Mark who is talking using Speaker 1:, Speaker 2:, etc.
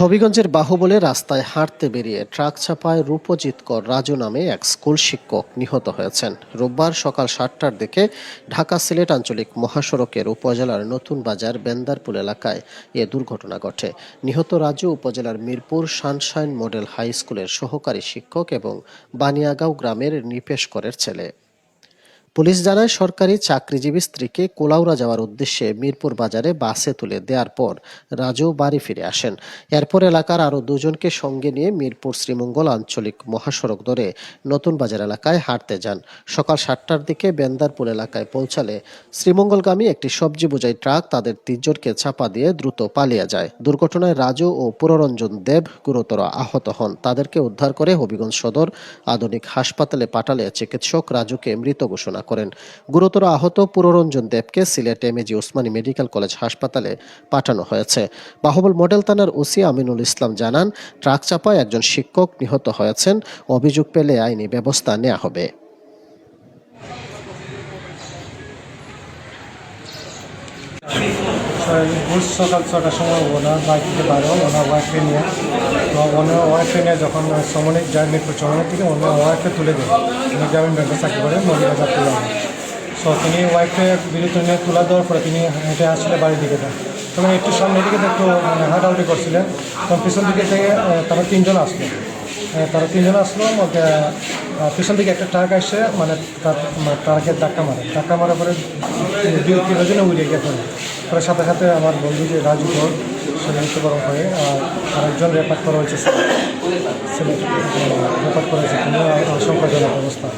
Speaker 1: হবিগঞ্জের বাহুবলে রাস্তায় হাঁটতে বেরিয়ে ট্রাক চাপায় রূপজিৎ কর রাজু নামে এক স্কুল শিক্ষক নিহত হয়েছেন। রোববার সকাল সাতটার দিকে ঢাকা সিলেট আঞ্চলিক মহাসড়কের উপজেলার নতুন বাজার বেন্দারপুল এলাকায় এ দুর্ঘটনা ঘটে। নিহত রাজু উপজেলার মিরপুর সানশাইন মডেল হাই স্কুলের সহকারী শিক্ষক এবং বানিয়াগাঁও গ্রামের নিপেশ করের ছেলে। পুলিশ জানায়, সরকারি চাকরিজীবী স্ত্রীকে কোলাউড়া যাওয়ার উদ্দেশ্যে মিরপুর বাজারে বাসে তুলে দেওয়ার পর রাজু বাড়ি ফিরে আসেন। এরপর এলাকার আরও দুজনকে সঙ্গে নিয়ে মিরপুর শ্রীমঙ্গল আঞ্চলিক মহাসড়ক ধরে নতুন বাজার এলাকায় হাঁটতে যান। সকাল সাতটার দিকে বেন্দারপুর এলাকায় পৌঁছালে শ্রীমঙ্গলগামী একটি সবজি বোঝাই ট্রাক তাদের তিনজনকে চাপা দিয়ে দ্রুত পালিয়ে যায়। দুর্ঘটনায় রাজু ও পুররঞ্জন দেব গুরুতর আহত হন। তাদেরকে উদ্ধার করে হবিগঞ্জ সদর আধুনিক হাসপাতালে পাঠালে চিকিৎসক রাজুকে মৃত ঘোষণা করেন। গুরুতর আহত পুররঞ্জন দেবকে Sylhet MAG Osmani medical college হাসপাতালে পাঠানো হয়েছে। বাহুবল মডেল থানার ওসি আমিনুল ইসলাম জানান, ট্রাক চাপায় একজন শিক্ষক নিহত হয়েছেন। অভিযোগ পেলে আইনি ব্যবস্থা নেওয়া হবে।
Speaker 2: রোজ সকাল ছটার সময় ওনার বাইক থেকে বাইরে ওনার ওয়াইফকে নিয়ে। ওনার ওয়াইফকে নিয়ে যখন সমনিক যায় মিরপুর সমনিক থেকে, ওনার ওয়াইফকে তুলে দেয়। উনি গ্রামীণ ব্যাংকে চাকরি করে মন্দিরবাজার তুলে। আনেন সো তিনি ওয়াইফকে বিরত নিয়ে তুলে দেওয়ার পরে তিনি হেঁটে আসলে বাড়ির দিকে যান তখন একটু সামনে দিকে একটু হাঁটাহাঁটি করছিলেন। তখন পিছন দিকে থেকে তারা তিনজন আসলো। তারা তিনজন আসলো পিছন দিকে একটা ট্রাক আসে মানে তার- ট্রাকের ধাক্কা মারে। ধাক্কা মারার পরে দুই তিনজনে উড়ে গিয়ে পরে সাথে সাথে আমার বন্ধু যে রাজু ঘর সে মৃত্যুবরণ করে, আর আরেকজন রেপার করা হয়েছে রেপার করা। হয়েছে। কোনো আশঙ্কাজনক অবস্থা